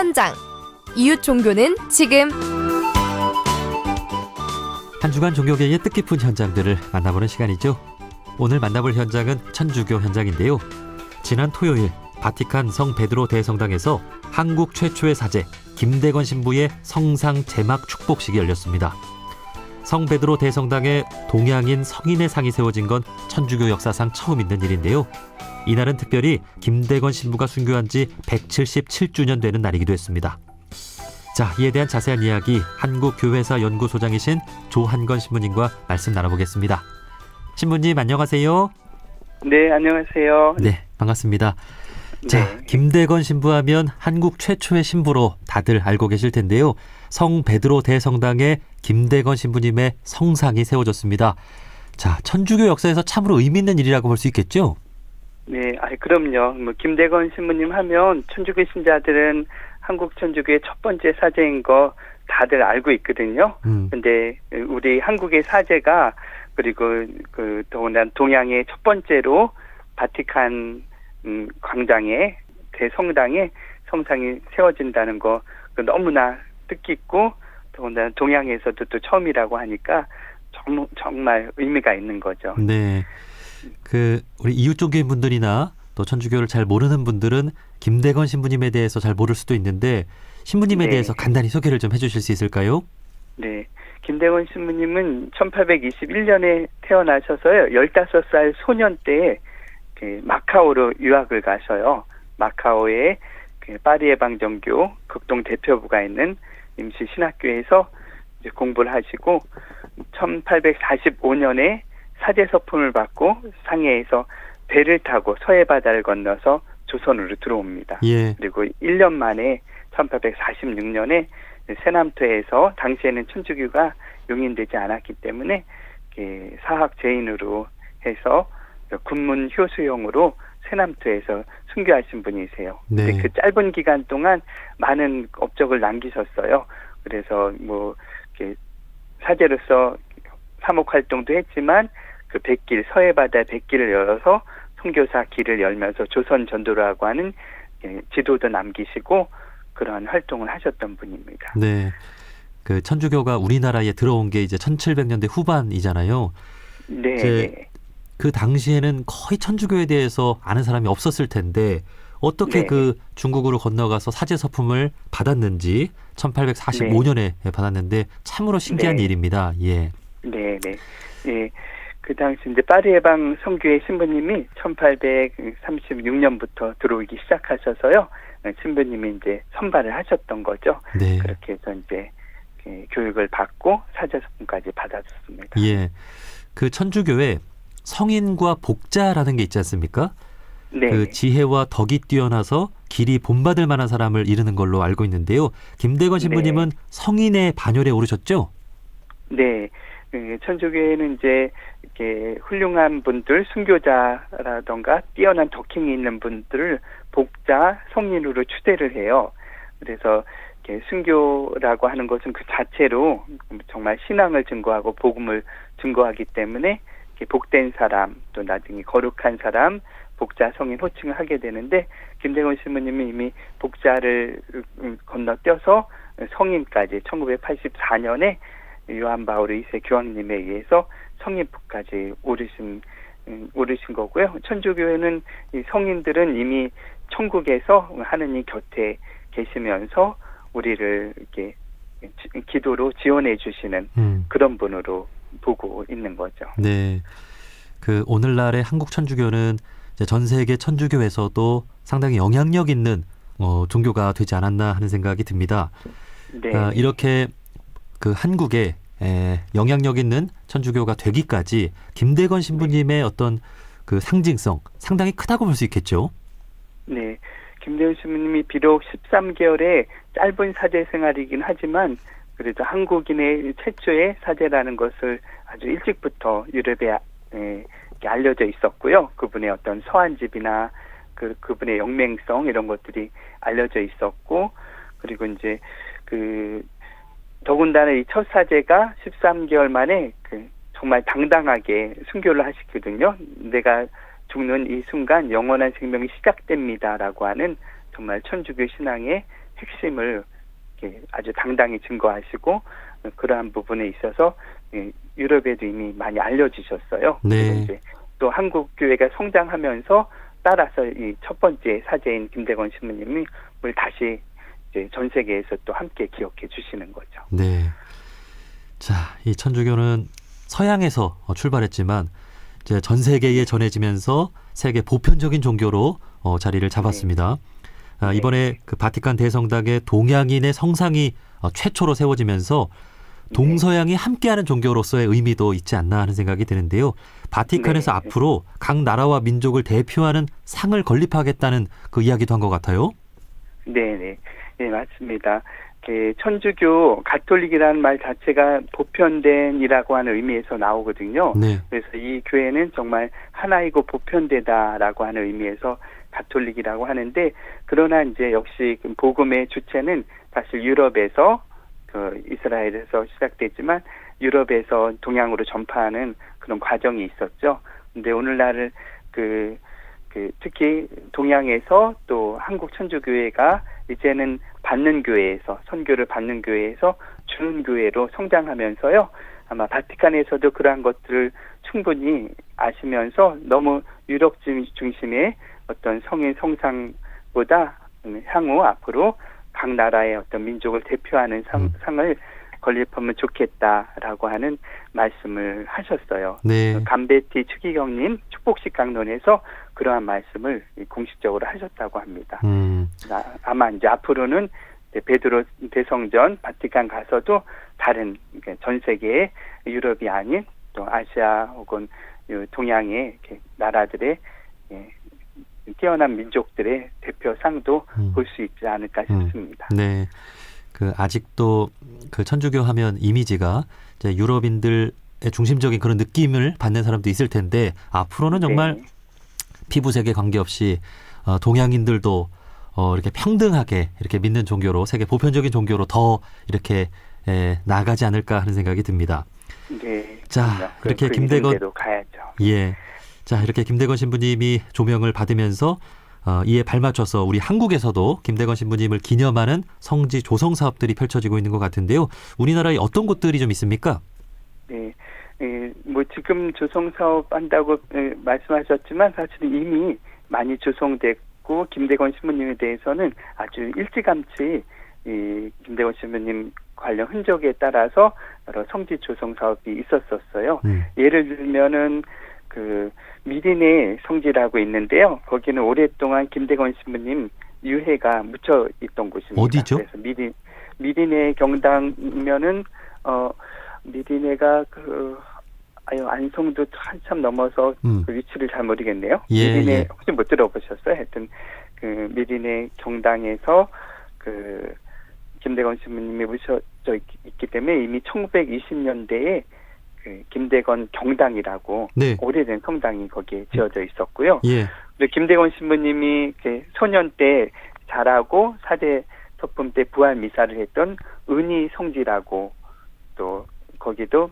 현장. 이웃 종교는 지금 한 주간 종교계의 뜻깊은 현장들을 만나보는 시간이죠. 오늘 만나볼 현장은 천주교 현장인데요. 지난 토요일 바티칸 성 베드로 대성당에서 한국 최초의 사제 김대건 신부의 성상 제막 축복식이 열렸습니다. 성 베드로 대성당에 동양인 성인의 상이 세워진 건 천주교 역사상 처음 있는 일인데요. 이날은 특별히 김대건 신부가 순교한 지 177주년 되는 날이기도 했습니다. 자, 이에 대한 자세한 이야기 한국교회사 연구소장이신 조한건 신부님과 말씀 나눠보겠습니다. 신부님 안녕하세요. 네, 안녕하세요. 네, 반갑습니다. 자, 네. 김대건 신부하면 한국 최초의 신부로 다들 알고 계실 텐데요. 성 베드로 대성당에 김대건 신부님의 성상이 세워졌습니다. 자, 천주교 역사에서 참으로 의미 있는 일이라고 볼 수 있겠죠? 네, 아 그럼요. 뭐 김대건 신부님 하면 천주교 신자들은 한국 천주교의 첫 번째 사제인 거 다들 알고 있거든요. 음, 근데 우리 한국의 사제가 그리고 그 더군다나 동양의 첫 번째로 바티칸 음, 광장에 대성당에 성상이 세워진다는 거그 너무나 뜻깊고 더군다나 동양에서도 또 처음이라고 하니까 정, 정말 의미가 있는 거죠. 네. 그 우리 이웃 종교인 분들이나 또 천주교를 잘 모르는 분들은 김대건 신부님에 대해서 잘 모를 수도 있는데 신부님에 네. 대해서 간단히 소개를 좀 해주실 수 있을까요? 네. 김대원 신부님은 1821년에 태어나셔서요. 15살 소년 그 마카오로 유학을 가셔요. 마카오의 그 파리의 방정교 극동 대표부가 있는 임시 신학교에서 공부를 하시고 1845년에 사제 서품을 받고 상해에서 배를 타고 서해 바다를 건너서 조선으로 들어옵니다. 예. 그리고 1년 만에 1846년에 세남토에서 당시에는 천주교가 용인되지 않았기 때문에 이렇게 사학 제인으로 해서 군문 효수용으로 세남토에서 순교하신 분이세요. 네. 그 짧은 기간 동안 많은 업적을 남기셨어요. 그래서 뭐 이렇게 사제로서 사목 활동도 했지만 그 백길 서해 바다 백길을 열어서 선교사 길을 열면서 조선 전도라고 하는 예, 지도도 남기시고 그러한 활동을 하셨던 분입니다. 네. 그 천주교가 우리나라에 들어온 게 이제 1700년대 후반이잖아요. 네. 네. 그 당시에는 거의 천주교에 대해서 아는 사람이 없었을 텐데 어떻게 네. 그 중국으로 건너가서 사제 서품을 받았는지 1845년에 받았는데 참으로 신기한 네. 일입니다. 예. 네, 네. 예. 그 당시 이제 파리 해방 선교회 신부님이 1836년부터 들어오기 시작하셔서요. 어, 신부님이 이제 선발을 하셨던 거죠. 네. 그렇게 해서 이제 그 교육을 받고 사제소품까지 받았습니다. 예. 그 천주교에 성인과 복자라는 게 있지 않습니까? 네. 그 지혜와 덕이 뛰어나서 길이 본받을 만한 사람을 이르는 걸로 알고 있는데요. 김대건 신부님은 성인의 반열에 오르셨죠? 네. 그 천주교회는 이제 이렇게 훌륭한 분들, 순교자라던가 뛰어난 덕행이 있는 분들을 복자, 성인으로 추대를 해요. 그래서 이렇게 순교라고 하는 것은 그 자체로 정말 신앙을 증거하고 복음을 증거하기 때문에 복된 사람, 또 나중에 거룩한 사람, 복자, 성인 호칭을 하게 되는데 김대건 신부님이 이미 복자를 음, 건너뛰어서 성인까지 1984년에 요한 바울 2세 교황님에 의해서 성인부까지 오르신 음, 오르신 거고요. 천주교회는 이 성인들은 이미 천국에서 하느님 곁에 계시면서 우리를 이렇게 지- 기도로 지원해 주시는 음. 그런 분으로 보고 있는 거죠. 네. 그 오늘날의 한국 천주교는 전 세계 천주교에서도 상당히 영향력 있는 어, 종교가 되지 않았나 하는 생각이 듭니다. 네. 아, 이렇게 그 한국에 에, 영향력 있는 천주교가 되기까지 김대건 신부님의 어떤 그 상징성 상당히 크다고 볼 수 있겠죠. 네. 김대현 신부님이 비록 13개월의 짧은 사제 생활이긴 하지만 그래도 한국인의 최초의 사제라는 것을 아주 일찍부터 유럽에 에, 이렇게 알려져 있었고요. 그분의 어떤 서한집이나 그 그분의 영맹성 이런 것들이 알려져 있었고 그리고 이제 그 더군다나 이 첫 사제가 13개월 만에 그 정말 당당하게 순교를 하시거든요. 내가 죽는 이 순간 영원한 생명이 시작됩니다라고 하는 정말 천주교 신앙의 핵심을 이렇게 아주 당당히 증거하시고 어, 그러한 부분에 있어서 예, 유럽에도 이미 많이 알려지셨어요. 네. 이제 또 한국 교회가 성장하면서 따라서 이 첫 번째 사제인 김대건 신부님을 다시 이제 전 세계에서 또 함께 기억해 주시는 거죠. 네. 자, 이 천주교는 서양에서 어, 출발했지만 이제 전 세계에 전해지면서 세계 보편적인 종교로 어, 자리를 잡았습니다. 아, 네. 이번에 그 바티칸 대성당의 동양인의 성상이 어, 최초로 세워지면서 동서양이 함께하는 종교로서의 의미도 있지 않나 하는 생각이 드는데요. 바티칸에서 네. 앞으로 각 나라와 민족을 대표하는 상을 건립하겠다는 그 이야기도 한 것 같아요. 네, 네, 네 맞습니다. 그 천주교 가톨릭이라는 말 자체가 보편된이라고 하는 의미에서 나오거든요. 네. 그래서 이 교회는 정말 하나이고 보편되다라고 하는 의미에서 가톨릭이라고 하는데 그러나 이제 역시 그 복음의 주체는 사실 유럽에서 그 이스라엘에서 시작됐지만 유럽에서 동양으로 전파하는 그런 과정이 있었죠. 근데 오늘날 그, 그 특히 동양에서 또 한국 천주교회가 이제는 받는 교회에서 선교를 받는 교회에서 주는 교회로 성장하면서요. 아마 바티칸에서도 그러한 것들을 충분히 아시면서 너무 유럽 중- 중심의 어떤 성인 성상보다 음, 향후 앞으로 각 나라의 어떤 민족을 대표하는 상, 음. 상을 건립하면 좋겠다라고 하는 말씀을 하셨어요. 네. 감베티 추기경님 축복식 강론에서 그러한 말씀을 공식적으로 하셨다고 합니다. 음. 아, 아마 이제 앞으로는 베드로 대성전 바티칸 가서도 다른 전 세계의 유럽이 아닌 또 아시아 혹은 요 동양의 나라들의 예, 뛰어난 민족들의 대표상도 음. 볼수 있지 않을까 음. 싶습니다. 네. 그 아직도 그 천주교 하면 이미지가 이제 유럽인들의 중심적인 그런 느낌을 받는 사람도 있을 텐데 앞으로는 정말 네. 피부색에 관계없이 어, 동양인들도 어, 이렇게 평등하게 이렇게 믿는 종교로 세계 보편적인 종교로 더 이렇게 에, 나아가지 않을까 하는 생각이 듭니다. 네. 자, 그럼요. 그- 이렇게 그 김대건-. 예. 자, 이렇게 김대건 신부님이 조명을 받으면서 어, 이에 발맞춰서 우리 한국에서도 김대건 신부님을 기념하는 성지 조성 사업들이 펼쳐지고 있는 것 같은데요. 우리나라에 어떤 곳들이 좀 있습니까? 네. 예, 뭐 지금 조성 사업 한다고 예, 말씀하셨지만 사실 이미 많이 조성됐고 김대건 신부님에 대해서는 아주 일찌감치 이 김대건 신부님 관련 흔적에 따라서 여러 성지 조성 사업이 있었었어요. 음. 예를 들면은 그 미리네 성지라고 있는데요. 거기는 오랫동안 김대건 신부님 유해가 묻혀 있던 곳입니다. 어디죠? 그래서 미리 미리네 경당면은 어 미리네가 그 아유 안성도 한참 넘어서 음. 그 위치를 잘 모르겠네요. 예, 미리네 예. 혹시 못 들어보셨어요? 하여튼 그 미리네 경당에서 그 김대건 신부님이 묻혀져 있, 있기 때문에 이미 1920년대에 그 김대건 경당이라고 네. 오래된 성당이 거기에 지어져 있었고요. 예. 그리고 김대건 신부님이 이렇게 소년 때 자라고 사대 소품 때 부활 미사를 했던 은희 성지라고 또 거기도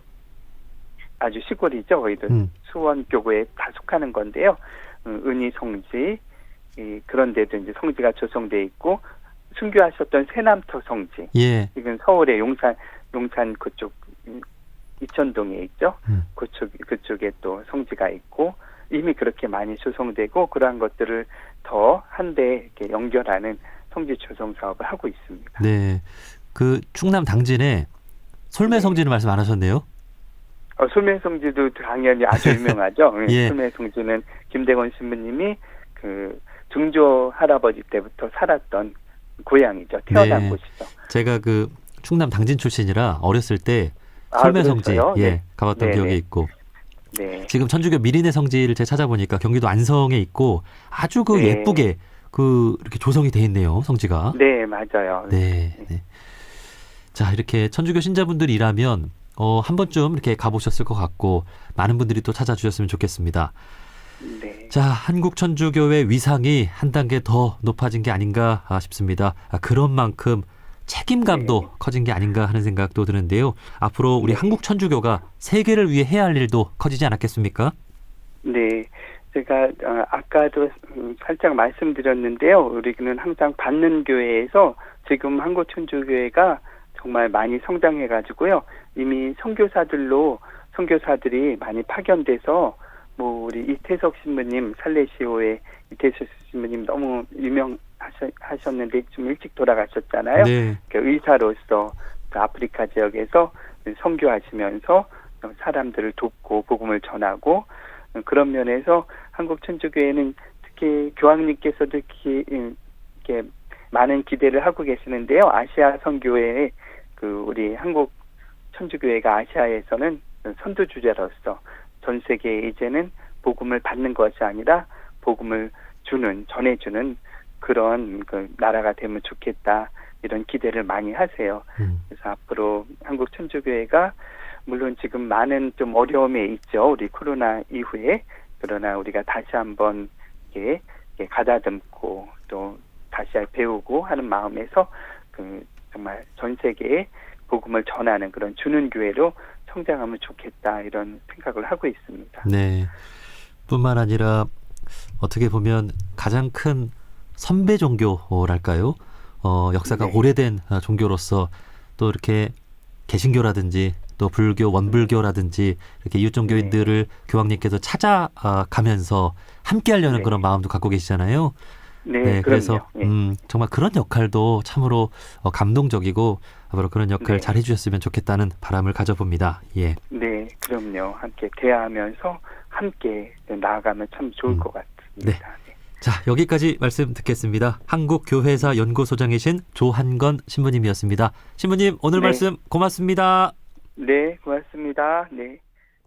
아주 시골이죠. 거기도 음. 수원 교구에 다 속하는 건데요. 음, 은희 성지 이, 그런 데도 이제 성지가 조성돼 있고 순교하셨던 세남터 성지 예. 지금 서울의 용산 용산 그쪽 음, 이천동에 있죠. 음. 그쪽 그쪽에 또 성지가 있고 이미 그렇게 많이 조성되고 그러한 것들을 더 한데 이렇게 연결하는 성지 조성 사업을 하고 있습니다. 네. 그 충남 당진에 솔매 네. 성지는 말씀 안 하셨네요. 어, 솔매 성지도 당연히 아주 유명하죠. 예. 솔매 성지는 김대건 신부님이 그 중조 할아버지 때부터 살았던 고향이죠. 태어난 네. 곳이죠. 제가 그 충남 당진 출신이라 어렸을 때 아, 솔매 성지 그랬어요? 예, 네. 가봤던 네, 기억이 네. 있고 네. 지금 천주교 미리네 성지를 제가 찾아보니까 경기도 안성에 있고 아주 그 네. 예쁘게 그 이렇게 조성이 돼 있네요 성지가. 네, 맞아요. 네. 네. 자 이렇게 천주교 신자분들이라면 어, 한 번쯤 이렇게 가보셨을 것 같고 많은 분들이 또 찾아주셨으면 좋겠습니다. 네. 자 한국 천주교의 위상이 한 단계 더 높아진 게 아닌가 아, 싶습니다. 아, 그런 만큼 책임감도 네. 커진 게 아닌가 하는 생각도 드는데요. 앞으로 우리 네. 한국 천주교가 세계를 위해 해야 할 일도 커지지 않았겠습니까? 네. 제가 어, 아까도 음, 살짝 말씀드렸는데요. 우리는 항상 받는 교회에서 지금 한국 천주교회가 정말 많이 성장해 가지고요. 이미 선교사들로 선교사들이 많이 파견돼서 뭐 우리 이태석 신부님 살레시오의 이태석 신부님 너무 유명 하셨는데 좀 일찍 돌아가셨잖아요. 네. 그 의사로서 그 아프리카 지역에서 선교하시면서 사람들을 돕고 복음을 전하고 그런 면에서 한국 천주교회는 특히 교황님께서도 기, 이렇게 많은 기대를 하고 계시는데요. 아시아 선교회 그 우리 한국 천주교회가 아시아에서는 선두 주자로서 전 세계에 이제는 복음을 받는 것이 아니라 복음을 주는 전해주는 그런 그 나라가 되면 좋겠다 이런 기대를 많이 하세요. 음. 그래서 앞으로 한국 천주교회가 물론 지금 많은 좀 어려움에 있죠. 우리 코로나 이후에 그러나 우리가 다시 한번 이렇게 가다듬고 또 다시 배우고 하는 마음에서 그 정말 전 세계에 복음을 전하는 그런 주는 교회로 성장하면 좋겠다 이런 생각을 하고 있습니다. 네. 뿐만 아니라 어떻게 보면 가장 큰 선배 종교랄까요? 어, 역사가 네. 오래된 어, 종교로서 또 이렇게 개신교라든지 또 불교, 원불교라든지 이렇게 이웃 종교인들을 교황님께서 찾아가면서 함께 하려는 네. 그런 마음도 갖고 계시잖아요. 네, 네. 그래서 예. 음, 정말 그런 역할도 참으로 어, 감동적이고 앞으로 그런 역할 네. 잘 해주셨으면 좋겠다는 바람을 가져봅니다. 예. 네, 그럼요. 함께 대화하면서 함께 나아가면 참 좋을 음. 것 같습니다. 네. 자, 여기까지 말씀 듣겠습니다. 한국교회사 연구소장이신 조한건 신부님이었습니다. 신부님, 오늘 네. 말씀 고맙습니다. 네, 고맙습니다. 네.